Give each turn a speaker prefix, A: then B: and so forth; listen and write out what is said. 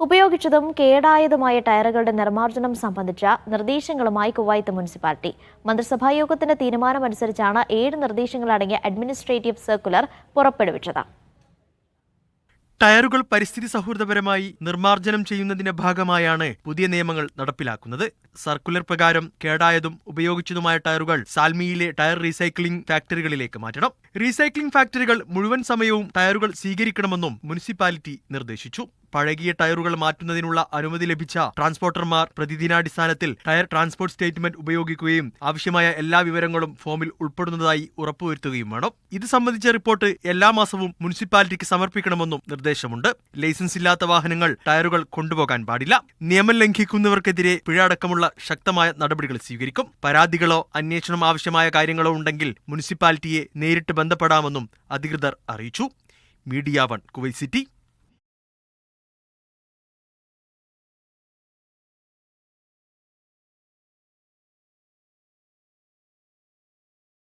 A: ഉപയോഗിച്ചതും കേടായതുമായ ടയറുകളുടെ നിർമ്മാർജനം സംബന്ധിച്ച നിർദ്ദേശങ്ങളുമായി Kuwait municipality. മന്ത്രിസഭാ യോഗത്തിന്റെ തീരുമാനമനുസരിച്ചാണ് ഏഴ് നിർദ്ദേശങ്ങളടങ്ങിയ അഡ്മിനിസ്ട്രേറ്റീവ് സർക്കുലർ പുറപ്പെടുവിച്ചത്.
B: ടയറുകൾ പരിസ്ഥിതി സൗഹൃദപരമായി നിർമ്മാർജനം ചെയ്യുന്നതിന്റെ ഭാഗമായാണ് പുതിയ നിയമങ്ങൾ നടപ്പിലാക്കുന്നത്. സർക്കുലർ പ്രകാരം കേടായതും ഉപയോഗിച്ചതുമായ ടയറുകൾ സാൽമിയിലെ ടയർ റീസൈക്ലിംഗ് ഫാക്ടറികളിലേക്ക് മാറ്റണം. റീസൈക്ലിംഗ് ഫാക്ടറികൾ മുഴുവൻ സമയവും ടയറുകൾ സ്വീകരിക്കണമെന്നും മുനിസിപ്പാലിറ്റി നിർദ്ദേശിച്ചു. പഴകിയ ടയറുകൾ മാറ്റുന്നതിനുള്ള അനുമതി ലഭിച്ച ട്രാൻസ്പോർട്ടർമാർ പ്രതിദിനാടിസ്ഥാനത്തിൽ ടയർ ട്രാൻസ്പോർട്ട് സ്റ്റേറ്റ്മെന്റ് ഉപയോഗിക്കുകയും ആവശ്യമായ എല്ലാ വിവരങ്ങളും ഫോമിൽ ഉൾപ്പെടുന്നതായി ഉറപ്പുവരുത്തുകയും വേണം. ഇത് സംബന്ധിച്ച റിപ്പോർട്ട് എല്ലാ മാസവും മുനിസിപ്പാലിറ്റിക്ക് സമർപ്പിക്കണമെന്നും നിർദ്ദേശമുണ്ട്. ലൈസൻസ് ഇല്ലാത്ത വാഹനങ്ങൾ ടയറുകൾ കൊണ്ടുപോകാൻ പാടില്ല. നിയമം ലംഘിക്കുന്നവർക്കെതിരെ പിഴ അടക്കമുള്ള ശക്തമായ നടപടികൾ സ്വീകരിക്കും. പരാതികളോ അന്വേഷണം ആവശ്യമായ കാര്യങ്ങളോ ഉണ്ടെങ്കിൽ മുനിസിപ്പാലിറ്റിയെ നേരിട്ട് ബന്ധപ്പെടാമെന്നും അധികൃതർ അറിയിച്ചു. Media one Kuwait city